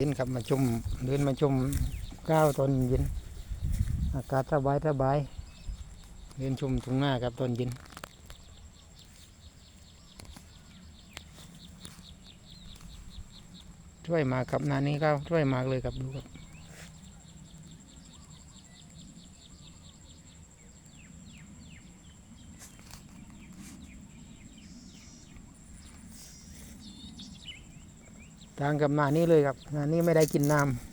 เย็นครับมาชมเดินมาชมก้าวตอนเย็น อากาศสบายสบายเดินชมทุ่งหน้าครับตอนเย็นช่วยมาครับนานี้ก็ช่วยมากเลยครับดูครับ ต่างกับนานี้เลยครับนานี้ไม่ได้กินน้ำ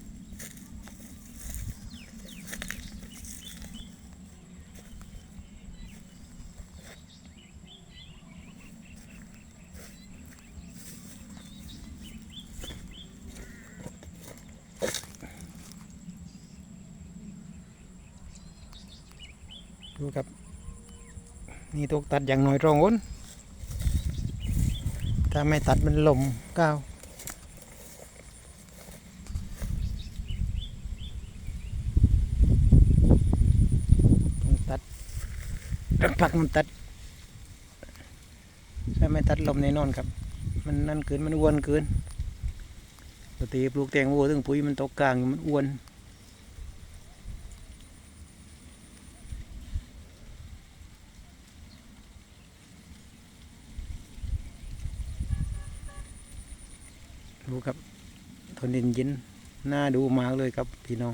ดูครับ นี่ตกตัดอย่างน้อยรองอ้นถ้าไม่ตัดมันหลมก้าว ต้องตัด ปักมันตัดถ้าไม่ตัดลมแน่นอนครับ มันนั่นเกินมันอ้วนเกินปกติปลูกแตงโมถึงปุ๋ยมันตกกลางมันอ้วนดูครับทนดินย็นน่าดูมากเลยครับพี่น้อง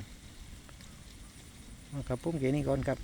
เอาครับพุ่มเกนี้ก่อนครับ